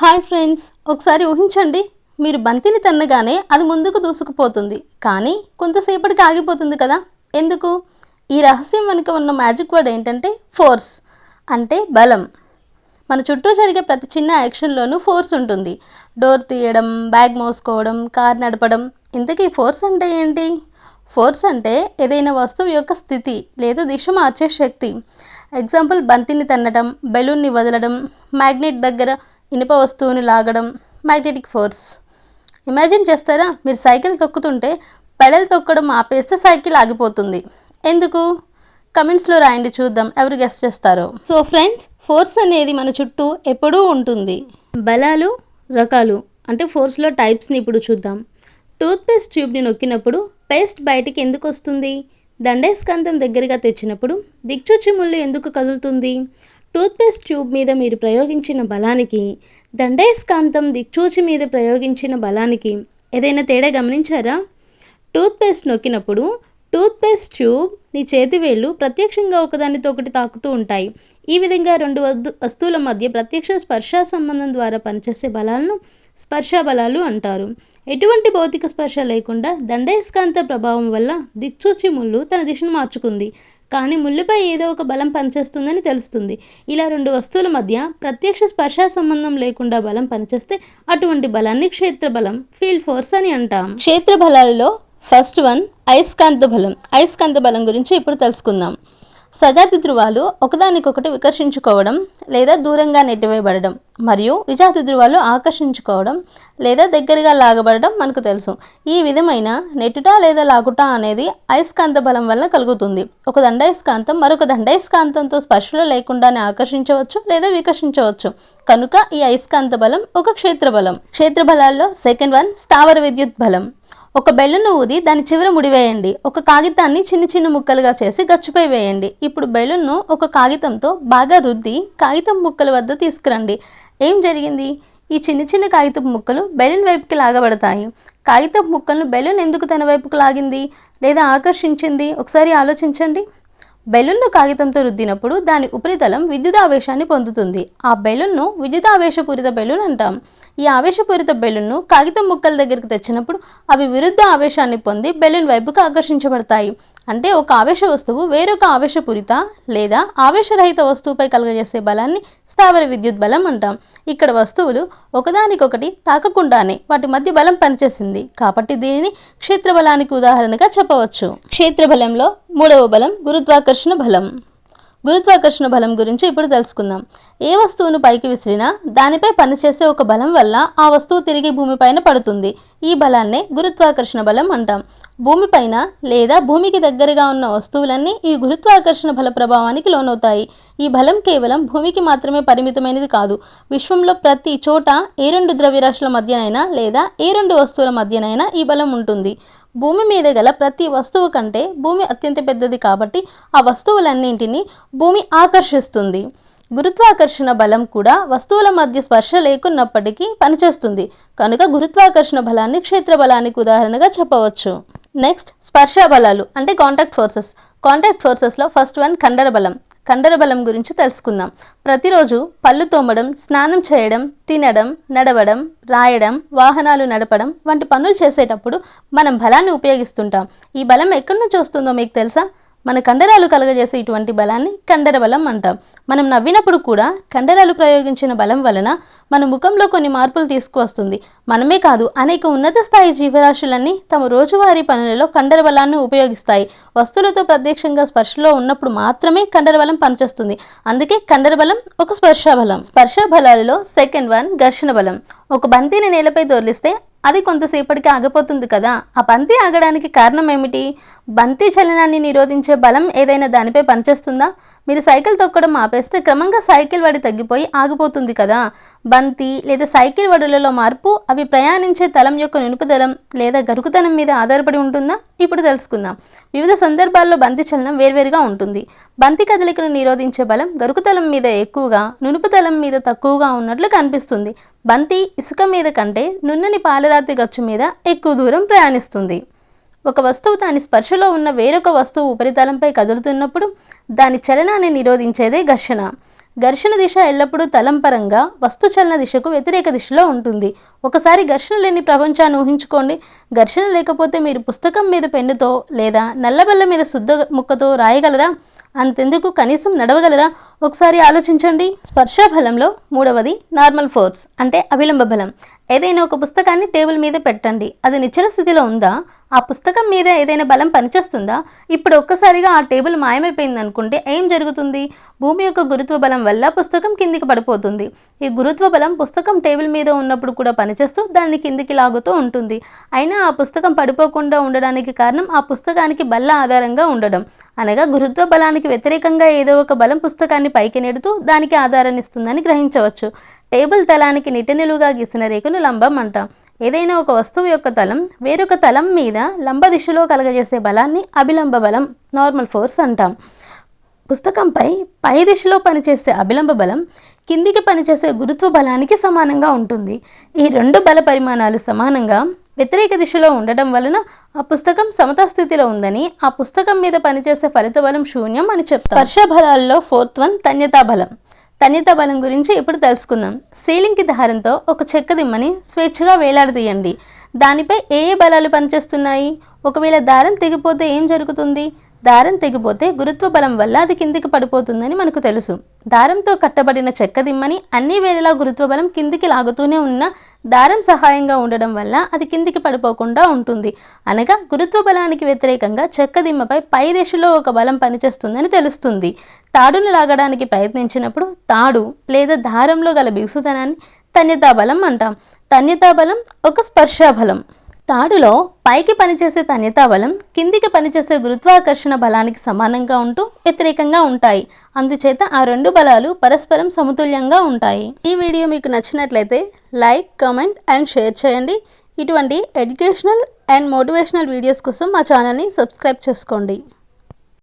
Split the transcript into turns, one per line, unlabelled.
Hi friends ఒకసారి ఊహించండి. మీరు బంతిని తన్నగానే అది ముందుకు దూసుకుపోతుంది. కానీ కొంతసేపటికి ఆగిపోతుంది కదా. ఎందుకు? ఈ రహస్యం వెనుక ఉన్న మ్యాజిక్ వర్డ్ ఏంటంటే ఫోర్స్ అంటే బలం. మన చుట్టూ జరిగే ప్రతి చిన్న యాక్షన్లోనూ ఫోర్స్ ఉంటుంది. డోర్ తీయడం బ్యాగ్ మోసుకోవడం కార్ నడపడం. ఇంతకీ ఫోర్స్ అంటే ఏంటి? ఫోర్స్ అంటే ఏదైనా వస్తువు యొక్క స్థితి లేదా దిశ మార్చే శక్తి. ఎగ్జాంపుల్ బంతిని తన్నడం బెలూన్ని వదలడం మ్యాగ్నెట్ దగ్గర ఇనుప వస్తువుని లాగడం మ్యాగ్నెటిక్ ఫోర్స్ ఇమాజిన్ చేస్తారా? మీరు సైకిల్ తొక్కుతుంటే పెడల్ తొక్కడం ఆపేస్తే సైకిల్ ఆగిపోతుంది. ఎందుకు? కమెంట్స్లో రాయండి చూద్దాం. ఎవరు గెస్ట్ చేస్తారో. సో ఫ్రెండ్స్ ఫోర్స్ అనేది మన చుట్టూ ఎప్పుడూ ఉంటుంది. బలాలు రకాలు అంటే ఫోర్స్లో టైప్స్ని ఇప్పుడు చూద్దాం. టూత్పేస్ట్ ట్యూబ్ని నొక్కినప్పుడు పేస్ట్ బయటికి ఎందుకు వస్తుంది? దండేస్కాంతం దగ్గరగా తెచ్చినప్పుడు దిక్చుచి ముళ్ళు ఎందుకు కదులుతుంది? టూత్పేస్ట్ ట్యూబ్ మీద మీరు ప్రయోగించిన బలానికి దండేస్కాంతం దిక్చూచి మీద ప్రయోగించిన బలానికి ఏదైనా తేడా గమనించారా? టూత్పేస్ట్ నొక్కినప్పుడు టూత్పేస్ట్ ట్యూబ్ నీ చేతి వేళ్ళు ప్రత్యక్షంగా ఒకదానితో ఒకటి తాకుతూ ఉంటాయి. ఈ విధంగా రెండు వద్దు వస్తువుల మధ్య ప్రత్యక్ష స్పర్శ సంబంధం ద్వారా పనిచేసే బలాలను స్పర్శ బలాలు అంటారు. ఎటువంటి భౌతిక స్పర్శ లేకుండా దండయస్కాంత ప్రభావం వల్ల దిక్చూచి ముళ్ళు తన దిశను మార్చుకుంది. కానీ ముళ్ళుపై ఏదో ఒక బలం పనిచేస్తుందని తెలుస్తుంది. ఇలా రెండు వస్తువుల మధ్య ప్రత్యక్ష స్పర్శ సంబంధం లేకుండా బలం పనిచేస్తే అటువంటి బలాన్ని క్షేత్ర బలం ఫీల్డ్ ఫోర్స్ అని అంటాం. క్షేత్ర బలాలలో ఫస్ట్ వన్ అయస్కాంత బలం. అయస్కాంత బలం గురించి ఇప్పుడు తెలుసుకుందాం. సజాతి ధృవాలు ఒకదానికొకటి వికర్షించుకోవడం లేదా దూరంగా నెట్టివేయబడడం మరియు విజాతి ధృవాలు ఆకర్షించుకోవడం లేదా దగ్గరగా లాగబడడం మనకు తెలుసు. ఈ విధమైన నెట్టుట లేదా లాగుట అనేది అయస్కాంత బలం వల్ల కలుగుతుంది. ఒక దండయస్కాంతం మరొక దండయస్కాంతంతో స్పర్శలో లేకుండానే ఆకర్షించవచ్చు లేదా వికర్షించవచ్చు. కనుక ఈ అయస్కాంత బలం ఒక క్షేత్ర బలం క్షేత్ర బలాల్లో సెకండ్ వన్ స్థావర విద్యుత్ బలం. ఒక బెల్లును ఊది దాని చివర ముడివేయండి ఒక కాగితాన్ని చిన్న చిన్న ముక్కలుగా చేసి గచ్చుపై వేయండి. ఇప్పుడు బెలూన్ను ఒక కాగితంతో బాగా రుద్ది కాగితం ముక్కల వద్ద తీసుకురండి. ఏం జరిగింది? ఈ చిన్న చిన్న కాగితపు ముక్కలు బెలూన్ వైపుకి లాగబడతాయి. కాగితపు ముక్కలను బెలూన్ ఎందుకు తన వైపుకు లాగింది? లేదా ఆకర్షించింది? ఒకసారి ఆలోచించండి. బెలూన్ను కాగితంతో రుద్దినప్పుడు దాని ఉపరితలం విద్యుదావేశాన్ని పొందుతుంది. ఆ బెలూన్ను విద్యుదావేశపూరిత బెలూన్ అంటాం. ఈ ఆవేశపూరిత బెలూన్ను కాగితం ముక్కల దగ్గరికి తెచ్చినప్పుడు అవి విరుద్ధ ఆవేశాన్ని పొంది బెలూన్ వైపుకు ఆకర్షించబడతాయి. అంటే ఒక ఆవేశ వస్తువు వేరొక ఆవేశపూరిత లేదా ఆవేశరహిత వస్తువుపై కలుగజేసే బలాన్ని స్థావర విద్యుత్ బలం అంటాం. ఇక్కడ వస్తువులు ఒకదానికొకటి తాకకుండానే వాటి మధ్య బలం పనిచేసింది. కాబట్టి దీనిని క్షేత్ర బలానికి ఉదాహరణగా చెప్పవచ్చు. క్షేత్ర బలంలో మూడవ బలం గురుత్వాకర్షణ బలం. గురుత్వాకర్షణ బలం గురించి ఇప్పుడు తెలుసుకుందాం. ఏ వస్తువును పైకి విసిరినా దానిపై పనిచేసే ఒక బలం వల్ల ఆ వస్తువు తిరిగి భూమిపైన పడుతుంది. ఈ బలాన్నే గురుత్వాకర్షణ బలం అంటాం. భూమిపైన లేదా భూమికి దగ్గరగా ఉన్న వస్తువులన్నీ ఈ గురుత్వాకర్షణ బల ప్రభావానికి లోనవుతాయి. ఈ బలం కేవలం భూమికి మాత్రమే పరిమితమైనది కాదు. విశ్వంలో ప్రతి చోట ఏ రెండు ద్రవ్యరాశుల మధ్యనైనా లేదా ఏ రెండు వస్తువుల మధ్యనైనా ఈ బలం ఉంటుంది. భూమి మీద గల ప్రతి వస్తువు కంటే భూమి అత్యంత పెద్దది కాబట్టి ఆ వస్తువులన్నింటినీ భూమి ఆకర్షిస్తుంది. గురుత్వాకర్షణ బలం కూడా వస్తువుల మధ్య స్పర్శ లేకున్నప్పటికీ పనిచేస్తుంది. కనుక గురుత్వాకర్షణ బలాన్ని క్షేత్ర బలానికి ఉదాహరణగా చెప్పవచ్చు. నెక్స్ట్ స్పర్శ బలాలు అంటే కాంటాక్ట్ ఫోర్సెస్ కాంటాక్ట్ ఫోర్సెస్లో ఫస్ట్ వన్ కండర బలం. కండర బలం గురించి తెలుసుకుందాం. ప్రతిరోజు పళ్ళు తోమడం స్నానం చేయడం తినడం నడవడం రాయడం వాహనాలు నడపడం వంటి పనులు చేసేటప్పుడు మనం బలాన్ని ఉపయోగిస్తుంటాం. ఈ బలం ఎక్కడి నుంచి వస్తుందో మీకు తెలుసా? మన కండరాలు కలగజేసే ఇటువంటి బలాన్ని కండర బలం అంటాం. మనం నవ్వినప్పుడు కూడా కండరాలు ప్రయోగించిన బలం వలన మన ముఖంలో కొన్ని మార్పులు తీసుకువస్తుంది. మనమే కాదు అనేక ఉన్నత స్థాయి జీవరాశులన్నీ తమ రోజువారీ పనులలో కండర బలాన్ని ఉపయోగిస్తాయి. వస్తువులతో ప్రత్యక్షంగా స్పర్శలో ఉన్నప్పుడు మాత్రమే కండర బలం పనిచేస్తుంది. అందుకే కండర బలం ఒక స్పర్శ బలం. స్పర్శ బలాలలో సెకండ్ వన్ ఘర్షణ బలం. ఒక బంతిని నేలపై దొర్లిస్తే అది కొంతసేపటికి ఆగిపోతుంది కదా. ఆ బంతి ఆగడానికి కారణం ఏమిటి? బంతి చలనాన్ని నిరోధించే బలం ఏదైనా దానిపై పనిచేస్తుందా? మీరు సైకిల్ తొక్కడం ఆపేస్తే క్రమంగా సైకిల్ వడి తగ్గిపోయి ఆగిపోతుంది కదా. బంతి లేదా సైకిల్ వడులలో మార్పు అవి ప్రయాణించే తలం యొక్క నిలుపుదలం లేదా గరుకుతనం మీద ఆధారపడి ఉంటుందా? ఇప్పుడు తెలుసుకుందాం. వివిధ సందర్భాల్లో బంతి చలనం వేర్వేరుగా ఉంటుంది. బంతి కదలికను నిరోధించే బలం గరుకుతలం మీద ఎక్కువగా నునుపుతలం మీద తక్కువగా ఉన్నట్లు కనిపిస్తుంది. బంతి ఇసుక మీద కంటే నున్నని పాలరాతి గచ్చు మీద ఎక్కువ దూరం ప్రయాణిస్తుంది. ఒక వస్తువు దాని స్పర్శలో ఉన్న వేరొక వస్తువు ఉపరితలంపై కదులుతున్నప్పుడు దాని చలనాన్ని నిరోధించేదే ఘర్షణ. ఘర్షణ దిశ ఎల్లప్పుడూ తలంపరంగా వస్తుచలన దిశకు వ్యతిరేక దిశలో ఉంటుంది. ఒకసారి ఘర్షణ లేని ప్రపంచాన్ని ఊహించుకోండి. ఘర్షణ లేకపోతే మీరు పుస్తకం మీద పెన్నుతో లేదా నల్లబల్ల మీద శుద్ధ ముక్కతో రాయగలరా? అంతెందుకు? కనీసం నడవగలరా? ఒకసారి ఆలోచించండి. స్పర్శ బలంలో మూడవది నార్మల్ ఫోర్స్ అంటే అవిలంబ బలం. ఏదైనా ఒక పుస్తకాన్ని టేబుల్ మీద పెట్టండి. అది నిశ్చల స్థితిలో ఉందా? ఆ పుస్తకం మీద ఏదైనా బలం పనిచేస్తుందా? ఇప్పుడు ఒక్కసారిగా ఆ టేబుల్ మాయమైపోయింది అనుకుంటే ఏం జరుగుతుంది? భూమి యొక్క గురుత్వ బలం వల్ల పుస్తకం కిందికి పడిపోతుంది. ఈ గురుత్వ బలం పుస్తకం టేబుల్ మీద ఉన్నప్పుడు కూడా పనిచేస్తూ దాన్ని కిందికి లాగుతూ ఉంటుంది. అయినా ఆ పుస్తకం పడిపోకుండా ఉండడానికి కారణం ఆ పుస్తకానికి బల్ల ఆధారంగా ఉండడం. అనగా గురుత్వ బలానికి వ్యతిరేకంగా ఏదో ఒక బలం పుస్తకాన్ని పైకి నెడుతూ దానికి ఆధారాన్ని ఇస్తుందని గ్రహించవచ్చు. టేబుల్ తలానికి నిటనిలుగా గీసిన రేకును లంబం అంటాం. ఏదైనా ఒక వస్తువు యొక్క తలం వేరొక తలం మీద లంబ దిశలో కలగజేసే బలాన్ని అభిలంబ బలం నార్మల్ ఫోర్స్ అంటాం. పుస్తకంపై పై దిశలో పనిచేసే అభిలంబ బలం కిందికి పనిచేసే గురుత్వ బలానికి సమానంగా ఉంటుంది. ఈ రెండు బల పరిమాణాలు సమానంగా వ్యతిరేక దిశలో ఉండటం వలన ఆ పుస్తకం సమతా స్థితిలో ఉందని ఆ పుస్తకం మీద పనిచేసే ఫలిత బలం శూన్యం అని చెప్తారు స్పర్శ బలాల్లో ఫోర్త్ వన్ తన్యతా బలం. తనిత బలం గురించి ఇప్పుడు తెలుసుకుందాం. సీలింగ్కి దారంతో ఒక చెక్క దిమ్మని స్వేచ్ఛగా వేలాడదీయండి. దానిపై ఏ ఏ బలాలు పనిచేస్తున్నాయి? ఒకవేళ దారం తెగిపోతే ఏం జరుగుతుంది? దారం తెగిపోతే గురుత్వ బలం వల్ల అది కిందికి పడిపోతుందని మనకు తెలుసు. దారంతో కట్టబడిన చెక్క దిమ్మని అన్ని వేళలా గురుత్వ బలం కిందికి లాగుతూనే ఉన్న దారం సహాయంగా ఉండడం వల్ల అది కిందికి పడిపోకుండా ఉంటుంది. అనగా గురుత్వ బలానికి వ్యతిరేకంగా చెక్క దిమ్మపై పై దిశలో ఒక బలం పనిచేస్తుందని తెలుస్తుంది. తాడును లాగడానికి ప్రయత్నించినప్పుడు తాడు లేదా దారంలో గల బిగుసుతనాన్ని తన్యతాబలం అంటాం. తన్యతాబలం ఒక స్పర్శాబలం. తాడులో పైకి పనిచేసే తన్యతా బలం కిందికి పనిచేసే గురుత్వాకర్షణ బలానికి సమానంగా ఉంటూ వ్యతిరేకంగా ఉంటాయి. అందుచేత ఆ రెండు బలాలు పరస్పరం సమతుల్యంగా ఉంటాయి. ఈ వీడియో మీకు నచ్చినట్లయితే లైక్ కమెంట్ అండ్ షేర్ చేయండి. ఇటువంటి ఎడ్యుకేషనల్ అండ్ మోటివేషనల్ వీడియోస్ కోసం మా ఛానల్ని సబ్స్క్రైబ్ చేసుకోండి.